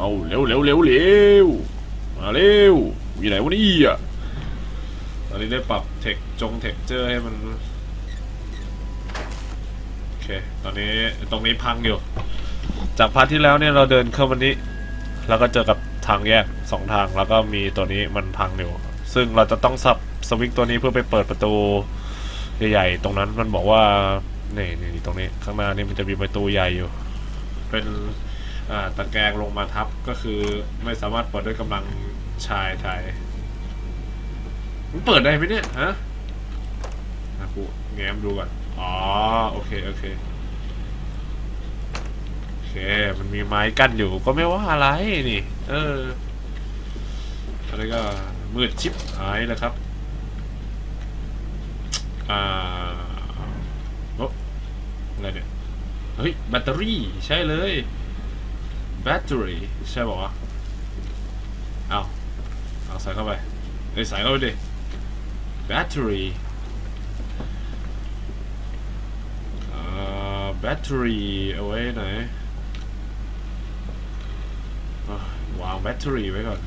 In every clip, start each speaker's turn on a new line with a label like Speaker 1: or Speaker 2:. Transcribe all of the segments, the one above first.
Speaker 1: เอาเร็วเร็วเร็วเร็วมาเร็วอยู่ไหนวะนี่ยตอนนี้ได้ปรับเทคจงเทคเจอร์ให้มันโอเคตอนนี้ตรงนี้พังอยู่ จากพาร์ทที่แล้วเนี่ยเราเดินเข้ามานนี้ แล้วก็เจอกับทางแยกสองทางแล้วก็มีตัวนี้มันพังอยู่ซึ่งเราจะต้องสับสวิตตัวนี้เพื่อไปเปิดประตูใหญ่ๆตรงนั้นมันบอกว่านี่นี่ตรงนี้ข้างหน้านี่มันจะมีประตูใหญ่อยู่ เป็น ตะแกรงลงมาทับก็คือไม่สามารถเปิดด้วยกำลังชายไทยมันเปิดได้ไหมเนี่ยฮะนะกูแง้มดูก่อนอ๋อโอเคโอเคโอเค มันมีไม้กั้นอยู่ก็ไม่ว่าอะไรนี่ เอออะไรก็มืดชิบหายแล้วครับอ่าโอ๊ะอะไรเนี่ยเฮ้ยแบตเตอรี่ใช่เลย แบตเตอรี่ใช่บอกว่าวะเอาเอาใส่เข้าไปเอ้ยใส่เข้าไปดิแบตเตอรี่อ่าแบตเตอรี่เอาไว้ไหนวางแบตเตอรี่ไว้ก่อน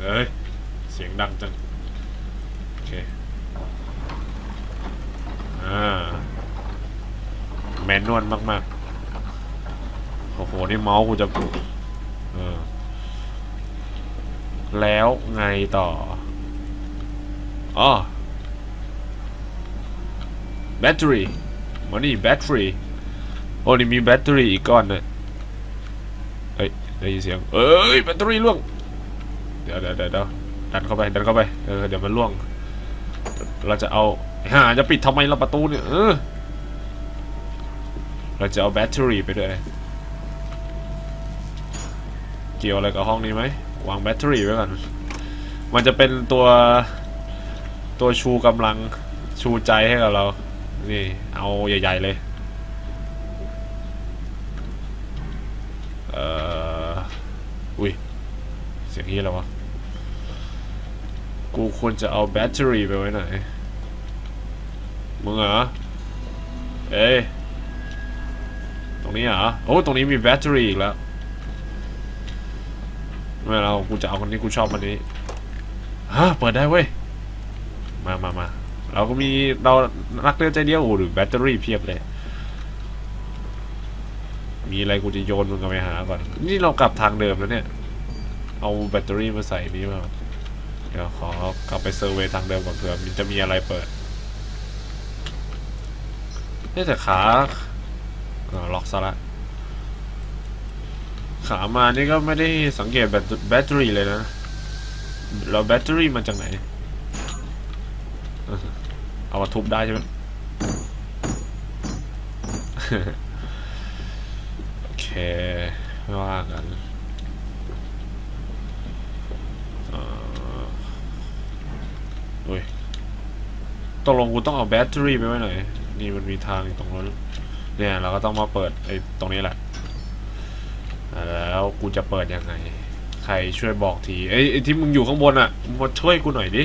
Speaker 1: เฮ้ย เสียงดังจัง โอเค อ่า แมนนวลมาก ๆ นี่เมาส์กูจะเออแล้วไงต่ออ๋อแบตเตอรี่มานี่แบตเตอรี่โอ้นี่มีแบตเตอรี่อีกก้อนเนี่ยเฮ้ยได้ยินเสียง เอ้ยแบตเตอรี่ล่วงเดี๋ยวเดี๋ยวเดี๋ยวเดี๋ยวดันเข้าไปดันเข้าไปเออเดี๋ยวมันล่วง เราจะเอาหาจะปิดทำไมเราประตูเนี่ยเออเราจะเอาแบตเตอรี่ไปด้วย เกี่ยวอะไรกับห้องนี้ไหมวางแบตเตอรี่ไว้ก่อน มันจะเป็นตัวตัวชูกำลังชูใจให้กับเรา นี่ เอาใหญ่ ๆ เลย เอ่อ อุ้ย เสียงนี้แล้ววะ กูควรจะเอาแบตเตอรี่ไปไว้ไหน มึงเหรอ เอ้ย ตรงนี้เหรอ โอ้ ตรงนี้มีแบตเตอรี่อีกแล้ว ไม่เรากูจะเอาคนนี้กูชอบมันนี้ฮะเปิดได้เว้ย มามามาเราก็มีเรารักเดียวใจเดียวโอ้หรือแบตเตอรี่เพียบเลย มีอะไรกูจะโยนมึงกันไปหาก่อน นี่เรากลับทางเดิมแล้วเนี่ย เอาแบตเตอรี่มาใส่นี้มา เดี๋ยวขอกลับไปเซอร์เวย์ทางเดิมก่อนเผื่อมันจะมีอะไรเปิดเฮ้ยแต่ขาล็อกซะละ ขามานี่ก็ไม่ได้สังเกตแบตแบตเตอรี่เลยนะ เราแบตเตอรี่มาจากไหน เอามาทุบได้ใช่ไหมโอเคไม่ว่ากันเอ่ออุ้ยตกลงกูต้องเอาแบตเตอรี่ไปไว้ไหน นี่มันมีทางตรงนั้นเนี่ย เราก็ต้องมาเปิดไอ้ตรงนี้แหละ แล้วกูจะเปิดยังไง ใครช่วยบอกทีไอ้ที่มึงอยู่ข้างบนอะมึงมาช่วยกูหน่อยดิ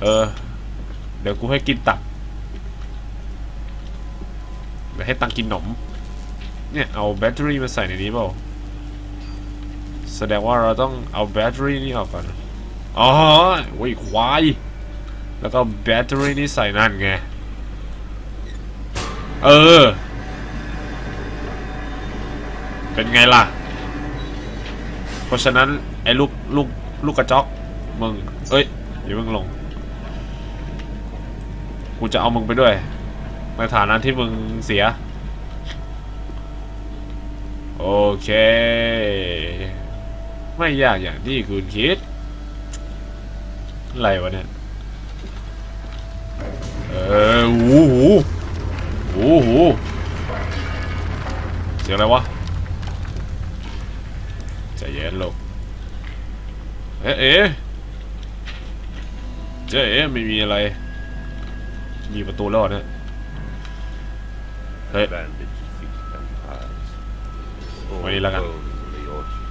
Speaker 1: เออ เดี๋ยวกูให้กินตับเดี๋ยวให้ตังกินหนม เนี่ย เอาแบตเตอรี่มาใส่ในนี้เปล่า แสดงว่าเราต้องเอาแบตเตอรี่นี่ออกก่อน อ๋อโอ้ยควาย แล้วก็แบตเตอรี่นี่ใส่นั่นไง เออ เป็นไงล่ะ เพราะฉะนั้นไอ้ลูกลูกลูกกระจอกมึงเอ้ยอย่ามึงลง กูจะเอามึงไปด้วย ในฐานะที่มึงเสีย โอเค ไม่ยากอย่างที่คุณคิด อะไรวะเนี่ย เออหูหูหูหูเสียงอะไรวะ เย็นลูกเอ๊ะเอ๊ะเจ๊เอ๊ะไม่มีอะไร มีประตูแล้วเหรอเนี่ยเฮ้ย
Speaker 2: bandaged feet and eyes. All
Speaker 1: Wait, look at-
Speaker 2: alone in the orchard.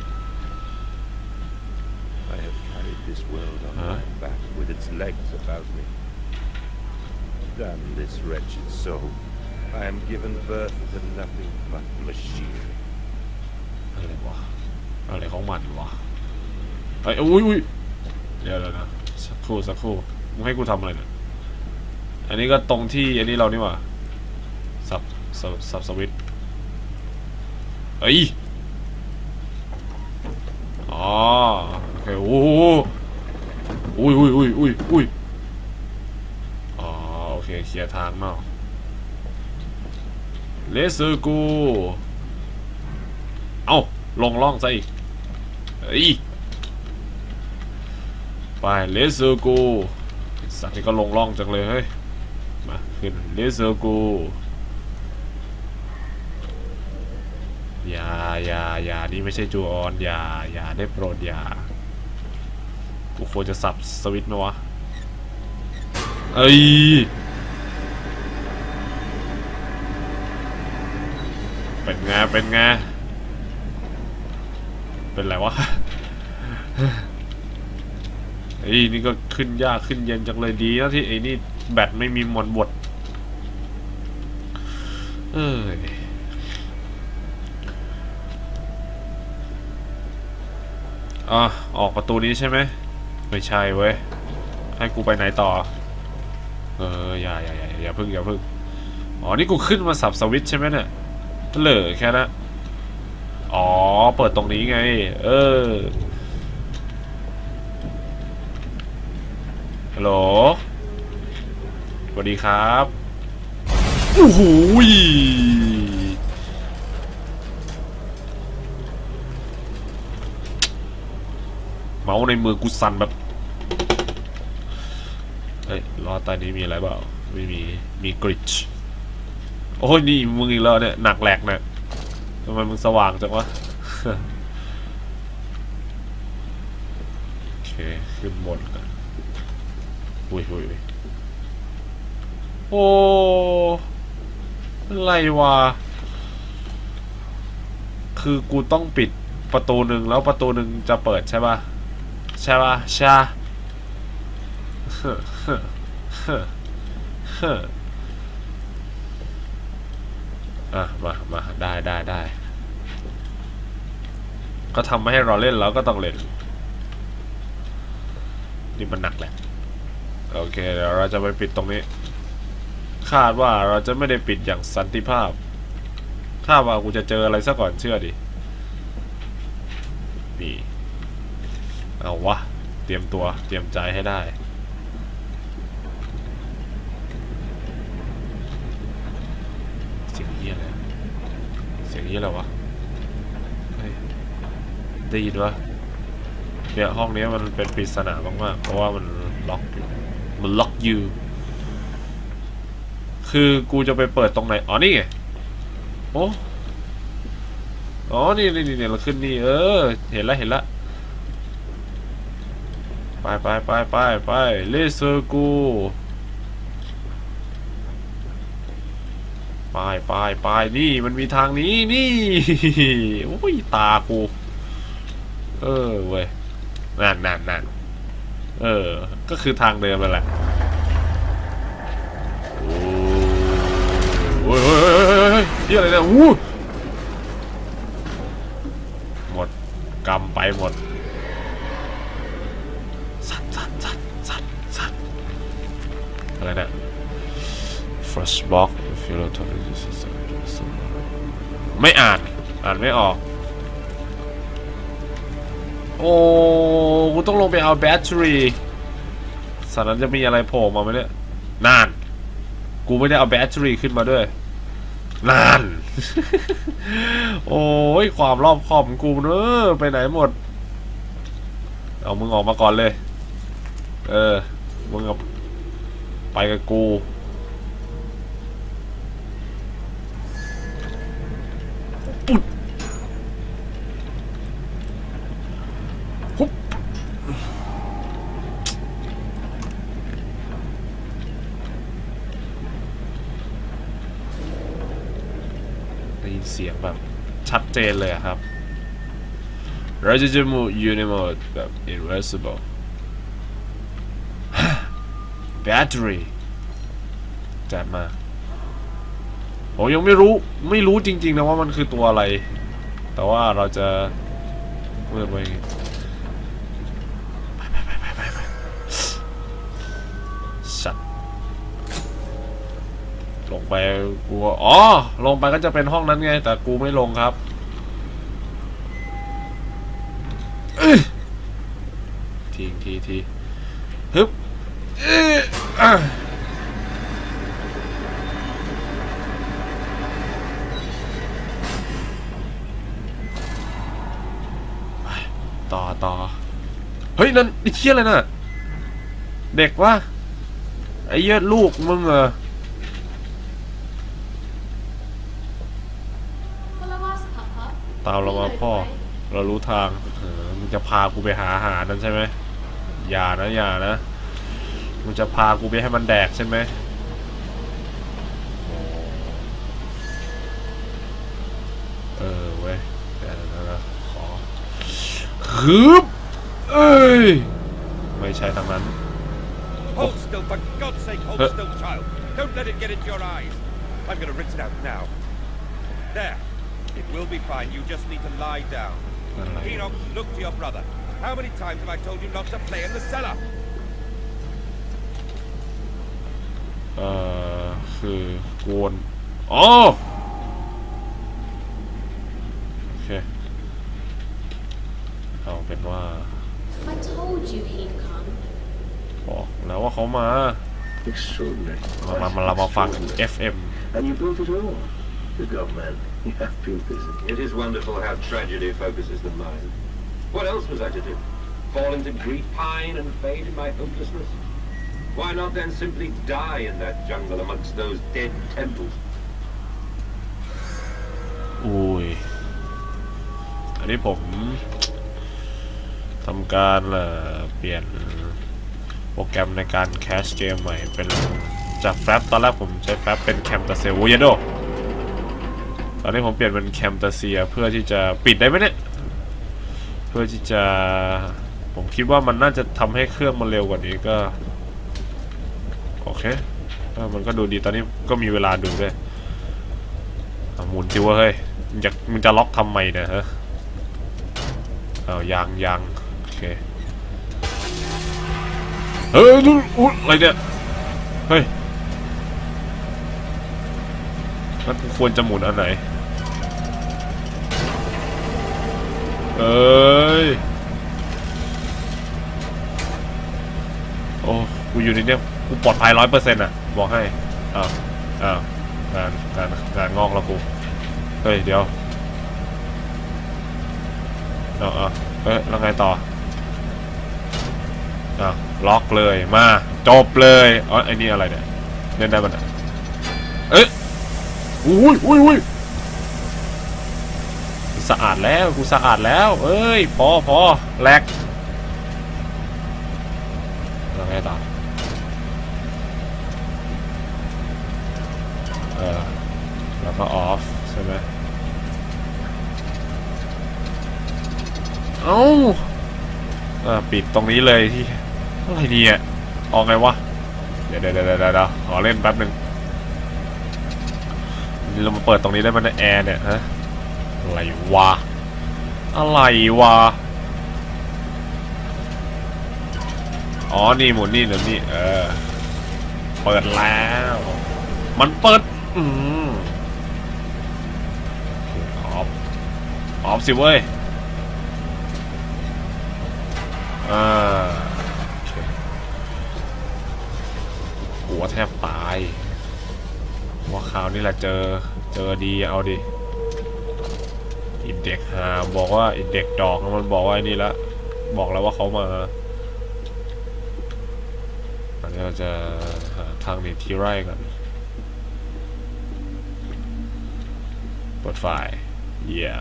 Speaker 2: I have carried this world on
Speaker 1: Huh?
Speaker 2: my back with its legs about me. Damn this wretched soul. I am given birth to nothing but machinery.
Speaker 1: อะไรวะ อะไรของมันวะไอ้ยอุ้ยอุ้ยเดี๋ยวเดี๋ยนะสักครู่สักครู่มึงให้กูทำอะไรเนี่ยอันนี้ก็ตรงที่อันนี้เรานี่ว่าสับสับสับสวิตเอ้ยอ๋อโอเคโอ้โหอุ้ยอุ้ยอุ้ยอุ้ยอุ้ยอ๋อโอเคเคลียร์ทางเนาะเลเซอร์กู เอ้าลงล่องซะอีก เอ้ยไปเลเซอร์กูสัตว์นี่ก็ลงล่องจังเลยเฮ้ยมาขึ้นเลเซอร์กูอย่าอย่าอย่านี่ไม่ใช่จูออนอย่าอย่าได้โปรดอย่ากูควรจะสับสวิตช์ไหมวะเอ้ยเป็นไงเป็นไงเป็นไรวะ ไอ้นี่ก็ขึ้นยากขึ้นเย็นจังเลยดีนะที่ไอ้นี่แบตไม่มีมวลบทเอ้ยอะออกประตูนี้ใช่ไหมไม่ใช่เว้ย ให้กูไปไหนต่อ เอออย่าอย่าอย่าอย่าพึ่งอย่าพึ่งอ๋อ นี่กูขึ้นมาสับสวิตช์ใช่ไหมเนี่ยเหลือแค่นั้นอ๋อ เปิดตรงนี้ไง เออ ฮัลโหล สวัสดีครับ โอ้โหยเมาส์ในมือกูสั่นแบบ เฮ้ยรอใต้นี้มีอะไรเปล่า ไม่มี มีกริช โอ้ยนี่มึงอีกแล้วเนี่ย หนักแหลกเนี่ยทำไมมึงสว่างจังวะโอเคขึ้นบนกัน อุ้ยอุ้ยโอ้อะไรวะ คือกูต้องปิดประตูหนึ่งแล้วประตูหนึ่งจะเปิดใช่ปะใช่ปะใช่อะมามาได้ได้ได้ก็ทำมาให้เราเล่นแล้วก็ต้องเล่น นี่มันหนักแหละ โอเคเดี๋ยวเราจะไปปิดตรงนี้ คาดว่าเราจะไม่ได้ปิดอย่างสันติภาพคาดว่ากูจะเจออะไรซะก่อนเชื่อดินี่เอาวะ เตรียมตัวเตรียมใจให้ได้ เสียงเฮียอะไรอะเสียงเฮียอะไรวะได้ยินวะเนี่ยห้องนี้มันเป็นปริศนามากๆ เพราะว่ามันล็อก มันล็อกอยู่คือกูจะไปเปิดตรงไหน อ๋อ นี่ไง โอ้อ๋อ นี่นี่นี่เราขึ้นนี่ เออ เห็นล้วเห็นล้วไปไปไปไปไปเลเซอร์กูไปไปไปนี่มันมีทางนี้นี่โอ้ยตากู เออเว้ยนั่นนั่นนั่นเออ ก็คือทางเดิมนั่นแหละโอ้ยเฮ้ยเฮ้ยเฮ้ยเยอะไรเนี่ยอู้หมดกำไปหมดสัตว์สัตว์สัตว์สัตว์สัตว์อะไรเนี่ย first block philotopy system ไม่อ่าน อ่านไม่ออก โอ้กูต้องลงไปเอาแบตเตอรี่ สัตว์นั้นจะมีอะไรโผล่มาไหมเนี่ยนาน กูไม่ได้เอาแบตเตอรี่ขึ้นมาด้วยนาน โอ้ยความรอบคอบของกูเนอะไปไหนหมด เอามึงออกมาก่อนเลย เออ มึงกับไปกับกู ปุ๊ดฮุบได้ยิน เสียงแบบชัดเจนเลยครับเราจะจะมูยูในโหมดแบบ irreversible battery จัดมาผมยังไม่รู้ไม่รู้จริงๆนะว่ามันคือตัวอะไร แต่ว่าเราจะเลื่อนไว้อย่างงี้ไป ไปกูอ๋อ ลงไปก็จะเป็นห้องนั้นไง แต่กูไม่ลงครับทีทีทีฮึบเอ้ยอะไปต่อต่อ เฮ้ย นั่นไอ้เชี่ยอะไรน่ะ เด็กวะไอ้เหี้ยลูกมึงเหรอ
Speaker 3: Follow us, Papa.
Speaker 1: ตามเรามาพ่อ เรารู้ทางเออมึงจะพากูไปหาอาหารนั่นใช่ไหมอย่านะอย่านะมึงจะพากูไปให้มันแดกใช่ไหมโอ้เออเว้ยเดี๋ยวนะนะขอฮึบเอ้ยไม่ใช่ทางนั้น
Speaker 2: Hold still, for God's sake, hold
Speaker 1: Huh.
Speaker 2: still, child. Don't let it get into your eyes. I'm gonna rinse it out now. There. It will be fine. You just need to lie down.
Speaker 1: อะไร
Speaker 2: Enoch, look to your brother. How many times have I told you not to play in the cellar?
Speaker 1: เอ่อคือโกนอ๋อโอเคเอาเป็นว่า
Speaker 3: I told you he'd come.
Speaker 1: บอกแล้วว่าเขามา
Speaker 4: Extraordinary.
Speaker 1: มามามาเรามาฟัง FM
Speaker 4: And you built it all. Good God, man. You have pupils.
Speaker 5: It is wonderful how tragedy focuses the mind. What else was I to do? Fall into grief, pine, and fade in my hopelessness? Why not then simply die in that jungle amongst those dead temples?
Speaker 1: อุ้ย อันนี้ผมทำการเอ่อเปลี่ยนโปรแกรมในการแคชเกมใหม่เป็นจากแฟบตอนแรกผมใช้แฟบเป็นแคมตาเซียโอ้ยโด ตอนนี้ผมเปลี่ยนเป็นแคมตาเซียเพื่อที่จะปิดได้ไหมเนี่ย เพื่อที่จะผมคิดว่ามันน่าจะทำให้เครื่องมันเร็วกว่านี้ก็ โอเคมันก็ดูดีตอนนี้ก็มีเวลาดูด้วยหมุนจิวเฮ้ยมึงจะมึงจะล็อกทำไมเนี่ยฮะเอายางยางโอเคเฮ้ยนู่นอุ๊ยอะไรเนี่ยเฮ้ยแล้วกูควรจะหมุนอันไหน เอ้ย โอ้กูอยู่ในเนี้ยกูปลอดภัยร้อยเปอร์เซ็นต์อะ บอกให้อ้าวอ้าวงานงานงานงอกแล้วกู เฮ้ย เดี๋ยวเอาเอาเอ้ยแล้วไงต่ออ้าวล็อกเลยมา จบเลยอ๋อไอ้นี่อะไรเนี่ยเล่นได้มันยเอ๊ะอุ้ยอุ้ยอุ้ย สะอาดแล้วกูสะอาดแล้ว เอ้ย พอพอแลกแล้วไงต่อเออแล้วก็ออฟใช่ไหมเอ้าเออปิดตรงนี้เลยที่อะไรเนี่ยออกไงวะ เดี๋ยวเดี๋ยวเดี๋ยวเดี๋ยวเดี๋ยวขอเล่นแป๊บหนึ่งเรามาเปิดตรงนี้ได้ไหมในแอร์เนี่ยฮะ อะไรวะ อะไรวะ อ๋อ นี่หมุนนี่หมุนนี่เออ เปิดแล้ว มันเปิด อืมออฟออฟสิเว้ยอ่าโอเคหัวแทบตายว่าข่าวนี่แหละเจอ เจอดีเอาดิ อินเด็กหาบอกว่าอินเด็กดอกมันบอกว่าอ้นี่ละบอกแล้วว่าเขามาอันนี้เราจะหาทางหนีที่ไร่กันเปิดไฟล์เย่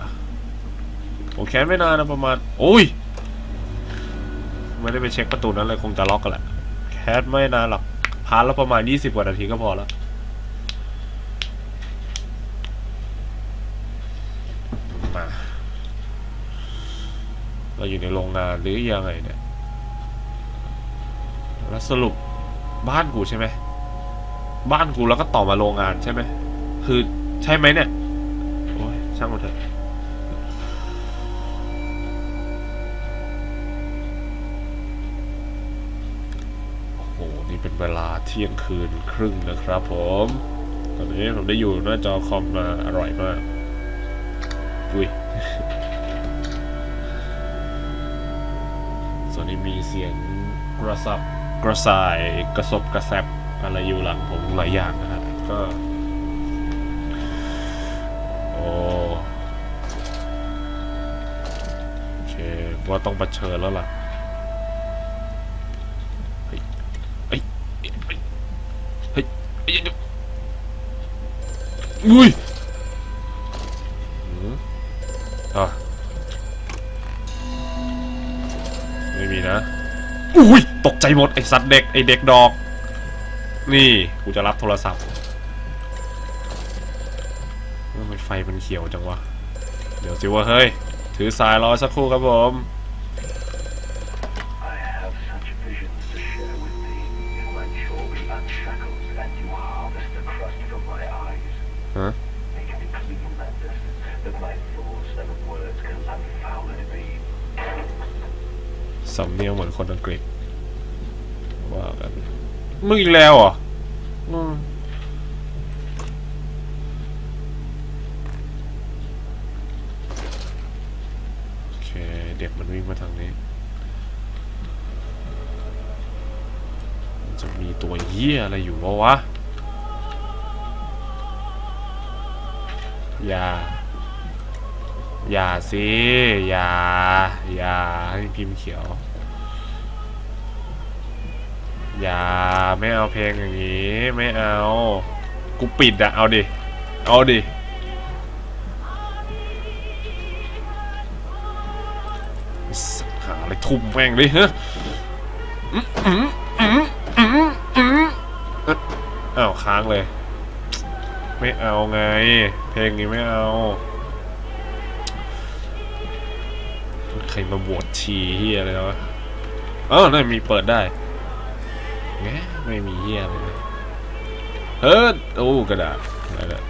Speaker 1: ผมแค้นไม่นานนะประมาณโอ้ยไม่ได้ไปเช็คประตูนั้นเลยคงจะล็อกกันแหละแคสไม่นานหรอกพาร์ทละประมาณ 20 กว่านาทีก็พอแล้ว อยู่ในโรงงานหรือยังไงเนี่ย แล้วสรุปบ้านกูใช่ไหม บ้านกูแล้วก็ต่อมาโรงงานใช่ไหม คือใช่ไหมเนี่ย โอ้ยช่างมันเถอะโอ้นี่เป็นเวลาเที่ยงคืนครึ่งนะครับผม ตอนนี้ผมได้อยู่หน้าจอคอมมาอร่อยมาก อุ้ย มีเสียงกระสับกระส่ายกระซบกระแซบอะไรอยู่หลังผมหลายอย่างนะครับก็โอโอเคว่าต้องเชิญแล้วล่ะเฮ้ยเฮ้ยเฮ้ยเฮ้ยเฮ้ยเดี๋ยวอุ้ย ไม่มีนะ อุ้ยตกใจหมดไอสัตว์เด็กไอเด็กดอก นี่กูจะรับโทรศัพท์ทำไมไฟมันเขียวจังวะ เดี๋ยวสิว่าเฮ้ย ถือสายรอสักครู่ครับผม สำเนียงเหมือนคนอังกฤษว่ากันมึงอีกแล้วเหรออืมโอเค เด็กมันวิ่งมาทางนี้ มันจะมีตัวเหี้ยอะไรอยู่วะวะอย่า อย่าสิ อย่า อย่าให้พิมพ์เขียว อย่าไม่เอาเพลงอย่างนี้ ไม่เอา กูปิดอะเอาดิ เอาดิ หาอะไรทุ่มแม่งดิฮะอื้ออื้ออื้ออื้ออื้อเอ้ยอ้าวค้างเลย ไม่เอาไง เพลงนี้ไม่เอาใครมาบวชชีเฮียอะไรวะเออนั่นมีเปิดได้ แงไม่มีเฮียเลยเฮ้ยโอ้กระดาษนั่นแหละ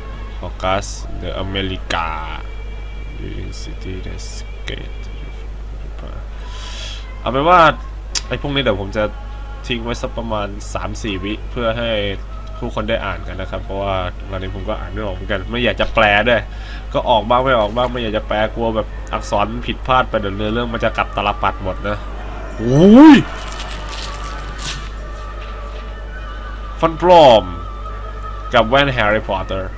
Speaker 1: ออกัสเดอะอเมริกา Living City the Skate เอาเป็นว่าไอ้พวกนี้เดี๋ยวผมจะทิ้งไว้สักประมาณ 3-4 วิเพื่อให้ผู้คนได้อ่านกันนะครับ เพราะว่าตอนนี้ผมก็อ่านไม่ออกเหมือนกันไม่อยากจะแปลด้วย ก็ออกบ้างไม่ออกบ้างไม่อยากจะแปลกลัวแบบอักษรผิดพลาดไปเดี๋ยวเนื้อเรื่องมันจะกลับตลปัดหมดนะโอ้ย ฟันปลอม กับแว่นแฮร์รี่พอตเตอร์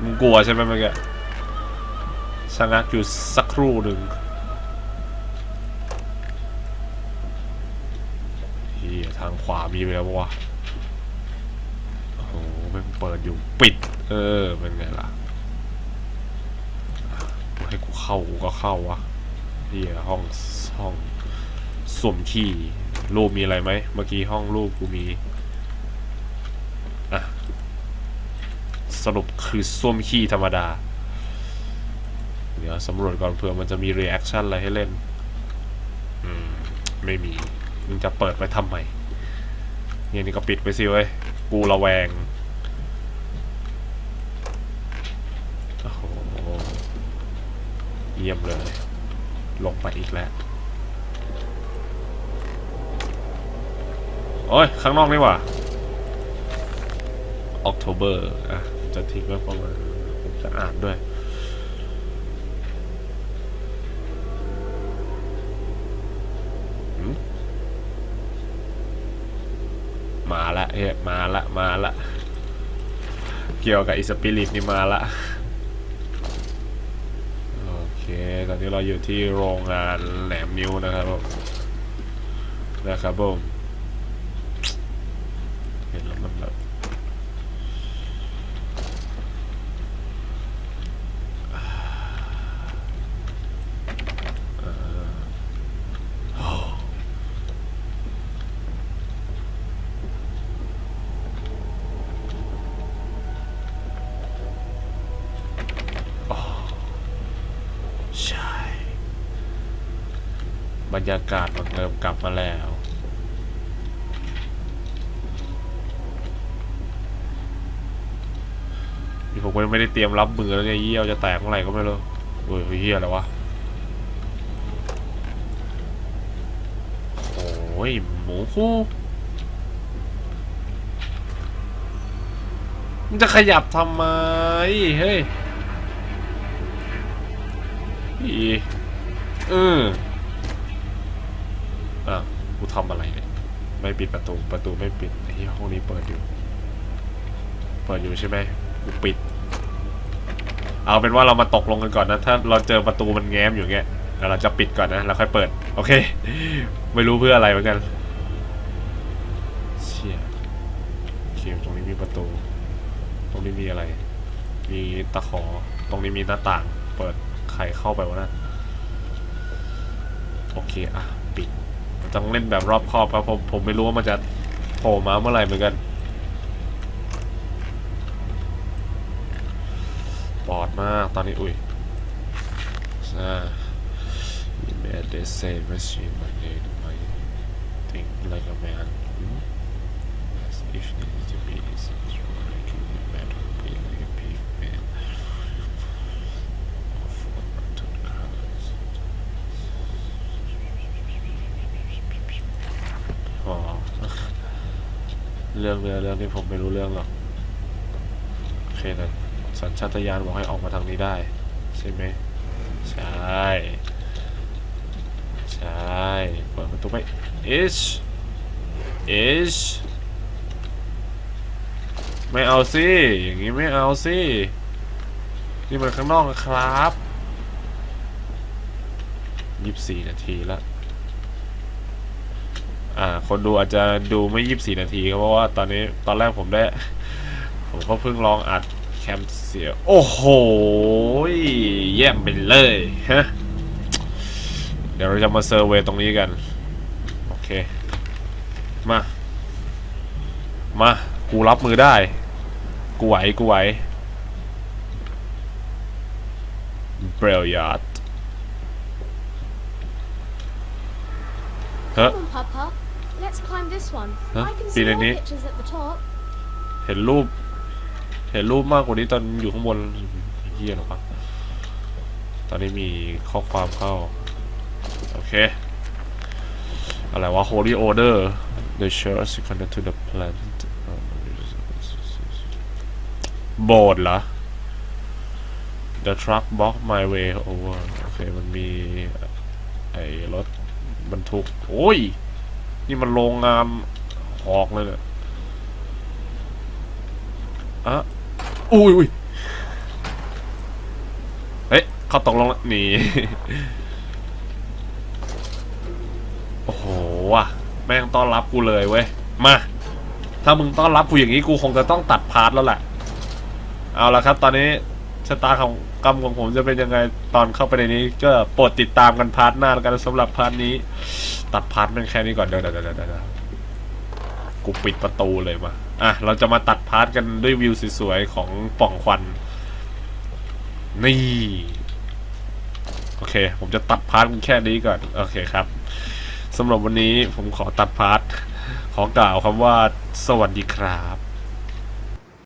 Speaker 1: มึงกลัวใช่ไหมเมื่อกี้ชะงักอยู่สักครู่หนึ่งเฮียทางขวามีไปแล้ววะโอ้โหมันเปิดอยู่ปิด เออ เป็นไงล่ะอะให้กูเข้ากูก็เข้าวะเฮียห้องห้องสวมขี้ รูปมีอะไรไหมเมื่อกี้ห้องรูปกูมีอะสรุปคือส้วมขี้ธรรมดา เดี๋ยวสำรวจก่อนเผื่อมันจะมีเรีแอคชั่นอะไรให้เล่น อืม ไม่มี มึงจะเปิดไว้ทำไมเนี่ยนี่ก็ปิดไปสิเว้ย กูระแวง โอ้โห เยี่ยมเลย ลงไปอีกแล้ว โอ้ย ข้างนอกนี่หว่า October อะจะทิ้งไว้ประมาณผมจะอ่านด้วยมาละเฮ้ยมาละ มาละ เกี่ยวกับอิสปิริตนี่มาละ โอเค ตอนนี้เราอยู่ที่โรงงานแหลมนิ้วนะครับนะครับผมเห็นแล้วมันแบบเอ่อโอ้ใช่ บรร ยากาศมันเริ่มกลับมาแล้ว นี่ผมก็ยังไม่ได้เตรียมรับมือแล้วเนี่ยเยี่ยวจะแตกเมื่อไหร่ก็ไม่รู้โอ้ยเฮียอะไรวะ โอ้ยหมูฮูมึงจะขยับทำไม เฮ้ยอีเออ อะกูทำอะไรเนี่ยไม่ปิดประตูประตูไม่ปิดไอ้ที่ห้องนี้เปิดอยู่ เปิดอยู่ใช่ไหมกูปิด เอาเป็นว่าเรามาตกลงกันก่อนนะ ถ้าเราเจอประตูมันแง้มอยู่เงี้ยแล้วเราจะปิดก่อนนะแล้วค่อยเปิด โอเค ไม่รู้เพื่ออะไรเหมือนกันเชี่ยโอเคตรงนี้มีประตู ตรงนี้มีอะไร มีตะขอ ตรงนี้มีหน้าต่าง เปิดใครเข้าไปวะนะโอเค อะ ปิด ต้องเล่นแบบรอบคอบครับผมผมไม่รู้ว่ามันจะโผล่มาเมื่อไหร่เหมือนกันปอดมากตอนนี้ อุ้ยอ่า You made this same machine my name my think like a man Hmm? Yes, if needed to be is I can be mad be like a pig man of to colors อ๋อ เรื่องเรือเรื่องนี้ผมไม่รู้เรื่องหรอกโอเคนะสัญชาตญาณบอกให้ออกมาทางนี้ได้ ใช่ไหมใช่ ใช่เปิดประตูไป is is ไม่เอาสิ อย่างนี้ไม่เอาสิ นี่มันข้างนอกนะครับยี่สิบสี่นาทีแล้ว อ่าคนดูอาจจะดูไม่ยี่สิบสี่นาทีครับเพราะว่าตอนนี้ตอนแรกผมได้ ผมก็เพิ่งลองอัดแคมเสีย โอ้โหเยี่ยมไปเลยฮะเดี๋ยวเราจะมาเซอร์เวยตรงนี้กัน โอเค มา มา กูรับมือได้ กูไหว กูไหวเบรลยาร์ดเฮ้
Speaker 3: Papa. Let's climb this one.
Speaker 1: Huh?
Speaker 3: I can
Speaker 1: Be
Speaker 3: see
Speaker 1: the
Speaker 3: all
Speaker 1: neat.
Speaker 3: pictures at the top.
Speaker 1: เห็นรูป เห็นรูปมากกว่านี้ตอนอยู่ข้างบนเฮียหรอปะตอนนี้มีข้อความเข้า โอเค อะไรวะ Holy Order The church is connected to the planet โบสถ์เหรอ The truck block my way over โอเค มันมี ไอ้รถบรรทุก โอ้ย นี่มันโรงงานหอกเลยเนี่ยอะอุ้ยอุ้ยเฮ้ยเขาตกลงแล้วหนีโอ้โหว่ะแม่งต้อนรับกูเลยเว้ย มา ถ้ามึงต้อนรับกูอย่างนี้กูคงจะต้องตัดพาร์ทแล้วแหละ เอาละครับ ตอนนี้ชะตาของกรรมของผมจะเป็นยังไงตอนเข้าไปในนี้ ก็โปรดติดตามกันพาร์ทหน้าแล้วกันสำหรับพาร์ทนี้ ตัดพาร์ทมันแค่นี้ก่อนเดี๋ยวเดี๋ยวเดี๋ยวกูปิดประตูเลยมาอะ เราจะมาตัดพาร์ทกันด้วยวิวสวยๆของป่องควัน นี่ โอเค ผมจะตัดพาร์ทแค่นี้ก่อน โอเคครับสำหรับวันนี้ผมขอตัดพาร์ท ขอกล่าวคำว่าสวัสดีครับ